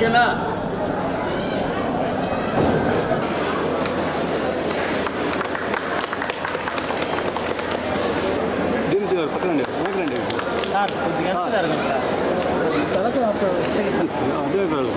ఓకేనా దీనికి పక్కనండి వెనకరండి సార్ కొద్దిగా వెనక్కి జరగండి సార్ అదే కాదు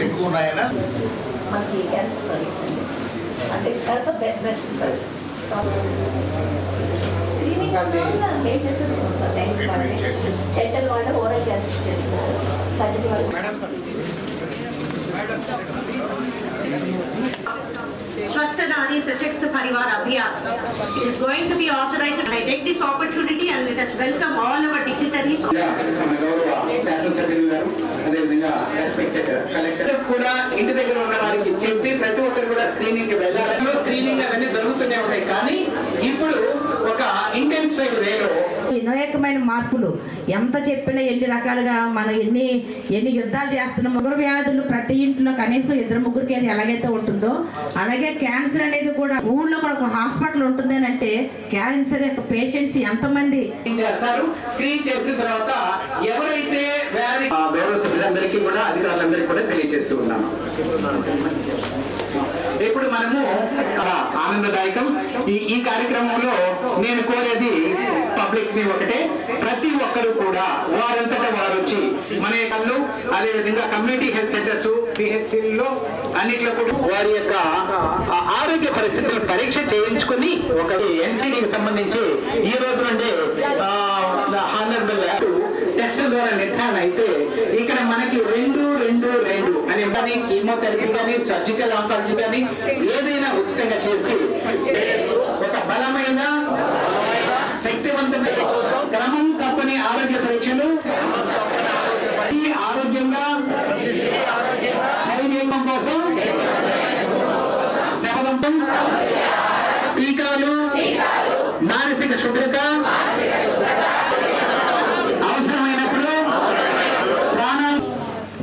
ఎక్కువ ఉన్నాయనా మనకి క్యాన్సర్ సర్వీస్ అండి తర్వాత బెస్ట్ సార్ స్క్రీనింగ్ మేము చేసేస్తున్నాం సార్ టైం డెంటల్ వాళ్ళు ఓరల్ క్యాన్సర్ చేస్తున్నారు సర్జరీ వాళ్ళు Nari Sashakt Parivar Abhiyan is going to be authorized. I take this opportunity and let us welcome all our dignitaries. మన గౌరవ శాసనసభ్యులు గారు అదేవిధంగా రెస్పెక్టెడ్ కలెక్టర్ కూడా ఇంటి దగ్గర ఉన్న వారికి చెప్పి ప్రతి ఒక్కరు కూడా స్క్రీనింగ్కి వెళ్ళాలి స్క్రీనింగ్ అవన్నీ జరుగుతూనే ఉంటాయి కానీ ఇప్పుడు ఒక ఇంటెన్సిఫైడ్ వేలో ఎన్నో రకమైన మార్పులు. ఎంత చెప్పినా ఎన్ని రకాలుగా మనం ఎన్ని ఎన్ని యుద్ధాలు చేస్తున్నాం ముగ్గురు వ్యాధులు ప్రతి ఇంట్లో కనీసం ఇద్దరు ముగ్గురికి అది ఎలాగైతే ఉంటుందో అలాగే క్యాన్సర్ అనేది కూడా ఊళ్ళో కూడా ఒక హాస్పిటల్ ఉంటుంది అని అంటే క్యాన్సర్ యొక్క పేషెంట్స్ ఎంతమంది? చేస్తారు. స్క్రీన్ చేసిన తర్వాత ఎవరైతే వ్యాధి కూడా అధికారులందరికీ కూడా తెలియజేస్తూ ఉన్నాము ఇప్పుడు మనము ఆనందదాయకం. ఈ ఈ కార్యక్రమంలో నేను కోరేది పబ్లిక్ని ఒకటే. ప్రతి ఒక్కరు కూడా వారంతటా వారు వచ్చి మన కళ్ళు అదే విధంగా కమ్యూనిటీ హెల్త్ సెంటర్స్ పిహెచ్సిల్లో అన్నిట్లో కూడా వారి యొక్క ఆరోగ్య పరిస్థితులను పరీక్ష చేయించుకుని ఒక ఎన్సీడీకి సంబంధించి ఈ రోజు నుండి హానరబుల్ టెస్ట్ ద్వారా నిర్ధారణ అయితే ఇక్కడ మనకి రెండు రెండు రెండు అని కానీ కీమోథెరపీ కానీ సర్జికల్ ఆంకాలజీ కానీ ఏదైనా ఉచితంగా చేసి ఒక బలమైన శక్తివంతమైన క్రమం తప్పని ఆరోగ్య పరీక్షలు ఈ ఆరోగ్యంగా ధైర్యం కోసం శవదంతం టీకాలు మానసిక శుభ్రత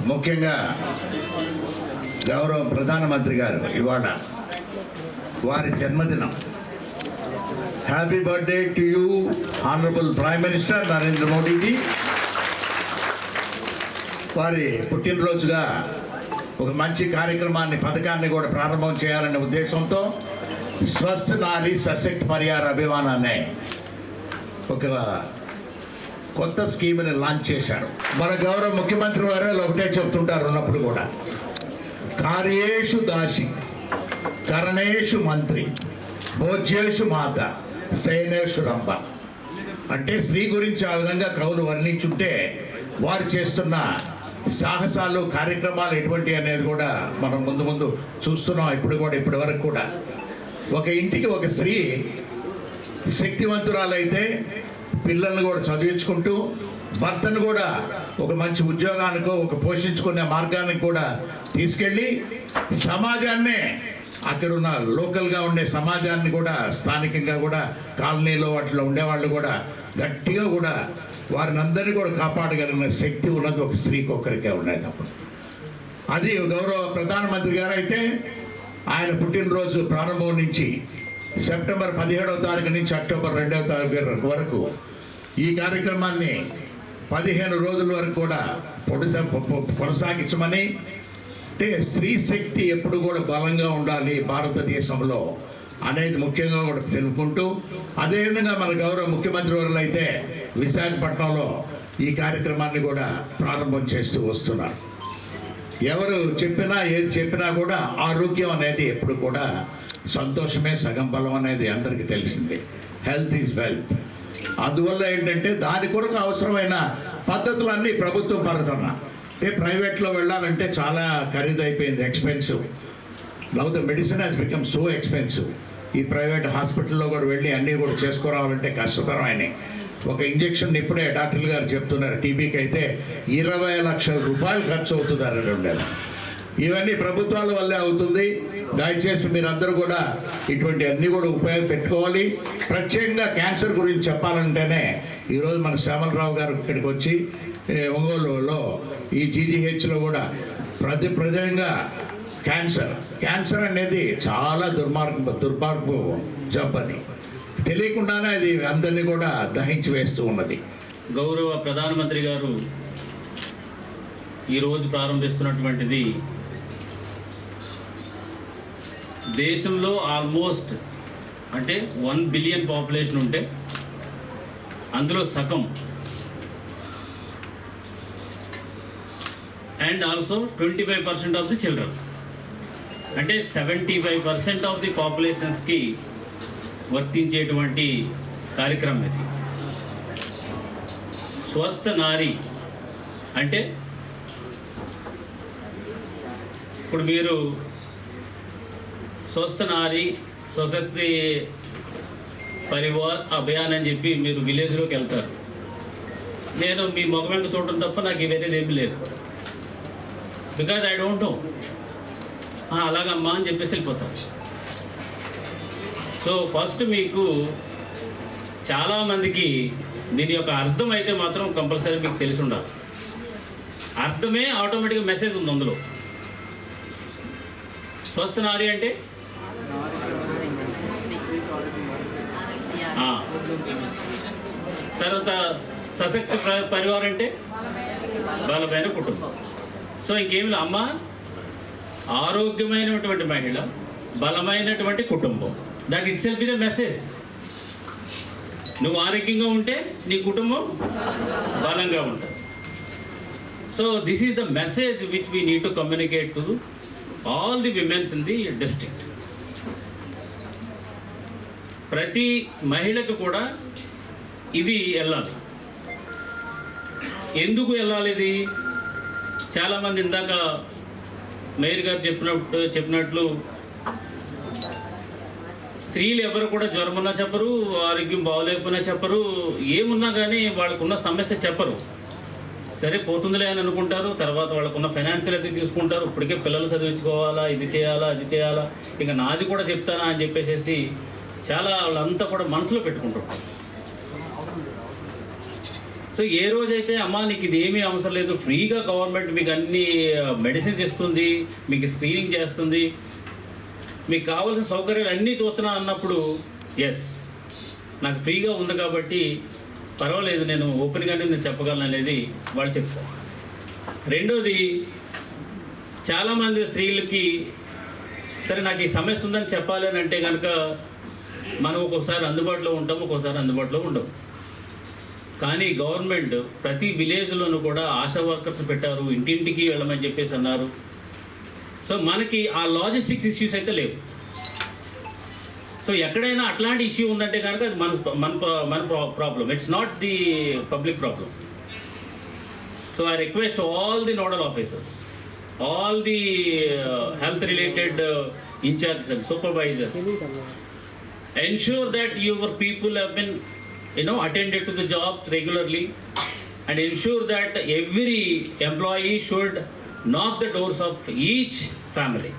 ముఖ్యంగా గౌరవ ప్రధానమంత్రి గారు ఇవాళ వారి జన్మదినం. Happy birthday to you honourable prime minister Narendra Modiji వారి పుట్టినరోజుగా ఒక మంచి కార్యక్రమాన్ని పథకాన్ని కూడా ప్రారంభం చేయాలనే ఉద్దేశంతో స్వస్థ నారీ సశక్తి పరిహార అభిమానాన్ని అనే ఒక కొత్త స్కీమ్ని లాంచ్ చేశారు మన గౌరవ ముఖ్యమంత్రి వారు ఒకటే చెప్తుంటారు ఉన్నప్పుడు కూడా. కార్యేషు దాసి కరణేషు మంత్రి భోజ్యేషు మాత సైనేషు రంభ. అంటే స్త్రీ గురించి ఆ విధంగా కవులు వర్ణించుంటే వారు చేస్తున్న సాహసాలు కార్యక్రమాలు ఎటువంటి అనేది కూడా మనం ముందు ముందు చూస్తున్నాం ఇప్పుడు కూడా ఇప్పటి వరకు కూడా. ఒక ఇంటికి ఒక స్త్రీ శక్తివంతురాలైతే పిల్లల్ని కూడా చదివించుకుంటూ భర్తను కూడా ఒక మంచి ఉద్యోగానికో ఒక పోషించుకునే మార్గానికి కూడా తీసుకెళ్ళి సమాజాన్నే అక్కడ ఉన్న లోకల్గా ఉండే సమాజాన్ని కూడా స్థానికంగా కూడా కాలనీలో వాటిలో ఉండేవాళ్ళు కూడా గట్టిగా కూడా వారిని అందరినీ కూడా కాపాడగలిగిన శక్తి ఉన్నది ఒక స్త్రీకి ఒక్కరికే కాబట్టి అది గౌరవ ప్రధానమంత్రి గారు అయితే ఆయన పుట్టినరోజు ప్రారంభం నుంచి సెప్టెంబర్ పదిహేడవ తారీఖు నుంచి అక్టోబర్ రెండవ తారీఖు వరకు ఈ కార్యక్రమాన్ని పదిహేను రోజుల వరకు కూడా కొనసాగించమని అంటే స్త్రీ శక్తి ఎప్పుడు కూడా బలంగా ఉండాలి భారతదేశంలో అనేది ముఖ్యంగా కూడా తెలుపుకుంటూ అదేవిధంగా మన గౌరవ ముఖ్యమంత్రి వారు అయితే విశాఖపట్నంలో ఈ కార్యక్రమాన్ని కూడా ప్రారంభం చేస్తూ వస్తున్నారు. ఎవరు చెప్పినా ఏది చెప్పినా కూడా ఆరోగ్యం అనేది ఎప్పుడు కూడా సంతోషమే సగం బలం అనేది అందరికీ తెలిసింది. హెల్త్ ఈజ్ వెల్త్ అందువల్ల ఏంటంటే దాని కొరకు అవసరమైన పద్ధతులన్నీ ప్రభుత్వం పడుతున్నా. ఏ ప్రైవేట్లో వెళ్ళాలంటే చాలా ఖరీదైపోయింది expensive now the medicine has become so expensive ఈ ప్రైవేట్ హాస్పిటల్లో కూడా వెళ్ళి అన్నీ కూడా చేసుకురావాలంటే కష్టతరమైనవి ఒక ఇంజెక్షన్ ఇప్పుడే డాక్టర్లు గారు చెప్తున్నారు టీబీకి అయితే ఇరవై లక్షల రూపాయలు ఖర్చు అవుతుందని రెండేళ్ళు. ఇవన్నీ ప్రభుత్వాల వల్లే అవుతుంది. దయచేసి మీరందరూ కూడా ఇటువంటి అన్నీ కూడా ఉపయోగ పెట్టుకోవాలి. ప్రత్యేకంగా క్యాన్సర్ గురించి చెప్పాలంటేనే ఈరోజు మన శ్యామలరావు గారు ఇక్కడికి వచ్చి ఒంగోలులో ఈ జీజీహెచ్లో కూడా ప్రతి ప్రజంగా క్యాన్సర్. క్యాన్సర్ అనేది చాలా దుర్మార్గ దుర్మార్గ జబ్బు అని తెలియకుండానే అది అందరినీ కూడా దహించి వేస్తూ ఉన్నది. గౌరవ ప్రధానమంత్రి గారు ఈరోజు ప్రారంభిస్తున్నటువంటిది దేశంలో ఆల్మోస్ట్ అంటే వన్ బిలియన్ పాపులేషన్ ఉంటే అందులో సగం. And also twenty five percent of the children అంటే seventy five percent of the పాపులేషన్స్కి వర్తించేటువంటి కార్యక్రమం ఇది. స్వస్థ నారి అంటే ఇప్పుడు మీరు స్వస్థ నారి స్వశక్తి పరివార్ అభియాన్ అని చెప్పి మీరు విలేజ్లోకి వెళ్తారు. నేను మీ మొగ వెంట చూడటం తప్ప నాకు వేరేది ఏమీ లేదు. బికాజ్ ఐ డోంట్ నో అలాగమ్మా అని చెప్పేసి వెళ్ళిపోతారు. సో ఫస్ట్ మీకు చాలామందికి దీని యొక్క అర్థం అయితే మాత్రం కంపల్సరీ మీకు తెలిసి ఉండాలి. అర్థమే ఆటోమేటిక్గా మెసేజ్ ఉంది అందులో. స్వస్థ నారి అంటే తర్వాత సశక్తి పరివారం అంటే? బలమైన కుటుంబం. సో ఇంకేమి అమ్మ ఆరోగ్యమైనటువంటి మహిళ బలమైనటువంటి కుటుంబం. That itself is a message నువ్వు ఆరోగ్యంగా ఉంటే నీ కుటుంబం బలంగా ఉంటుంది. So this is the message which we need to communicate to all the womens in the district ప్రతి మహిళకు కూడా ఇది వెళ్ళాలి. ఎందుకు వెళ్ళాలి ఇది? చాలామంది ఇందాక మేయర్ గారు చెప్పినట్టు చెప్పినట్లు స్త్రీలు ఎవరు కూడా జ్వరమున్నా చెప్పరు ఆరోగ్యం బాగోలేకపోయినా చెప్పరు ఏమున్నా కానీ వాళ్ళకున్న సమస్య చెప్పరు. సరే పోతుందిలే అని అనుకుంటారు తర్వాత వాళ్ళకున్న ఫైనాన్షియల్ అది చూసుకుంటారు ఇప్పటికే పిల్లలు చదివించుకోవాలా ఇది చేయాలా అది చేయాలా ఇక నాది కూడా చెప్తానా అని చెప్పేసి చాలా వాళ్ళంతా కూడా మనసులో పెట్టుకుంటుంటారు. సో ఏ రోజైతే అమ్మా నీకు ఇది ఏమీ అవసరం లేదు ఫ్రీగా గవర్నమెంట్ మీకు అన్ని మెడిసిన్స్ ఇస్తుంది మీకు స్క్రీనింగ్ చేస్తుంది మీకు కావాల్సిన సౌకర్యాలు అన్నీ చూస్తున్నా అన్నప్పుడు ఎస్ నాకు ఫ్రీగా ఉంది కాబట్టి పర్వాలేదు నేను ఓపెన్గానే నేను చెప్పగలను అనేది వాళ్ళు చెప్తారు. రెండోది చాలామంది స్త్రీలకి సరే నాకు ఈ సమస్య ఉందని చెప్పాలి అని అంటే కనుక మనం ఒక్కోసారి అందుబాటులో ఉంటాం ఒక్కోసారి అందుబాటులో ఉండవు కానీ గవర్నమెంట్ ప్రతి విలేజ్లోనూ కూడా ఆశా వర్కర్స్ పెట్టారు ఇంటింటికి వెళ్ళమని చెప్పేసి అన్నారు. సో మనకి ఆ లాజిస్టిక్స్ ఇష్యూస్ అయితే లేవు. సో ఎక్కడైనా అట్లాంటి ఇష్యూ ఉందంటే కనుక అది మన మన మన problem it's not the public problem so I request all the nodal officers all the health related incharges and supervisors ensure that your people have been you know attended to the jobs regularly and ensure that every employee should knock the doors of each family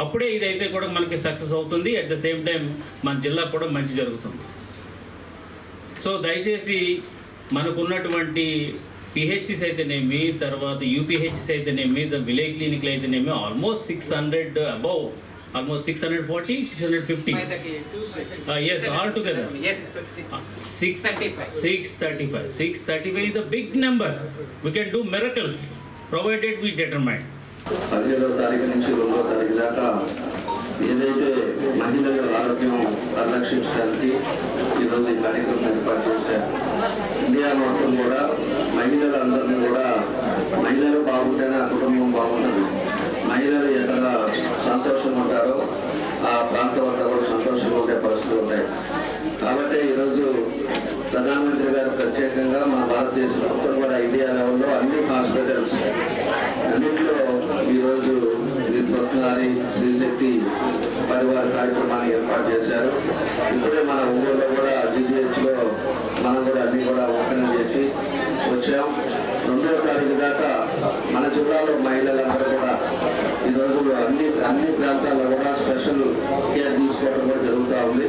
అప్పుడే ఇదైతే కూడా మనకి success అవుతుంది at the same time మన జిల్లా కూడా మంచి జరుగుతుంది సో దయచేసి మనకున్నటువంటి పిహెచ్సిస్ అయితేనేమి తర్వాత యూపీహెచ్సిస్ అయితేనేమి ద విలేజ్ క్లినిక్లు అయితేనేమి almost six hundred above almost six hundred forty six hundred fifty yes all together six six thirty five six thirty five is the big number we can do miracles provided we determined పదిహేడవ తారీఖు నుంచి రెండవ తారీఖు దాకా ఏదైతే మహిళల ఆరోగ్యం పరిరక్షించడానికి ఈరోజు ఈ కార్యక్రమం ఏర్పాటు చేశారు ఇండియా మొత్తం కూడా మహిళలందరినీ కూడా మహిళలు బాగుంటేనే ఆ కుటుంబం బాగుంటుంది. మహిళలు ఎక్కడ సంతోషంగా ఉంటారో ఆ ప్రాంతం అంతా కూడా సంతోషంగా ఉండే పరిస్థితులు ఉంటాయి కాబట్టి ఈరోజు ప్రధానమంత్రి గారు ప్రత్యేకంగా మన భారతదేశం మొత్తం కూడా ఇండియా లెవెల్లో అన్ని హాస్పిటల్స్ అన్నింటిలో ఈరోజు ఈ శ్రీశక్తి పరివార కార్యక్రమాన్ని ఏర్పాటు చేశారు. ఇప్పుడే మన ఊళ్ళో కూడా జీజీహెచ్లో మనం కూడా అన్ని కూడా ఓపెన్ చేసి వచ్చాం. రెండవ తారీఖు దాకా మన జిల్లాలో మహిళలందరూ కూడా ఈరోజు అన్ని అన్ని ప్రాంతాల్లో కూడా స్పెషల్ కేర్ తీసుకోవడం కూడా జరుగుతూ ఉంది.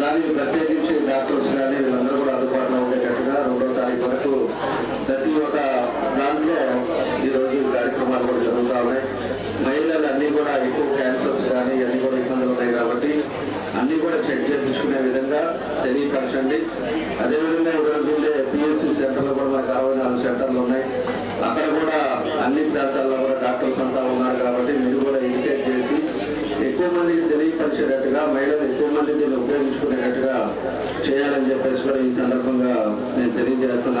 దానికి ప్రత్యేకించి డాక్టర్స్ కానీ వీళ్ళందరూ కూడా అందుబాటులో ఉండేటట్టుగా రెండో తారీఖు వరకు ప్రతి ఒక్క దాంట్లో ఈరోజు కార్యక్రమాలు కూడా జరుగుతూ ఉన్నాయి. మహిళలు అన్నీ కూడా ఎక్కువ క్యాన్సర్స్ కానీ అన్నీ కూడా ఇబ్బందులు ఉన్నాయి కాబట్టి అన్నీ కూడా చెక్ చేయించుకునే విధంగా తెలియపరచండి. Jadi dia selalu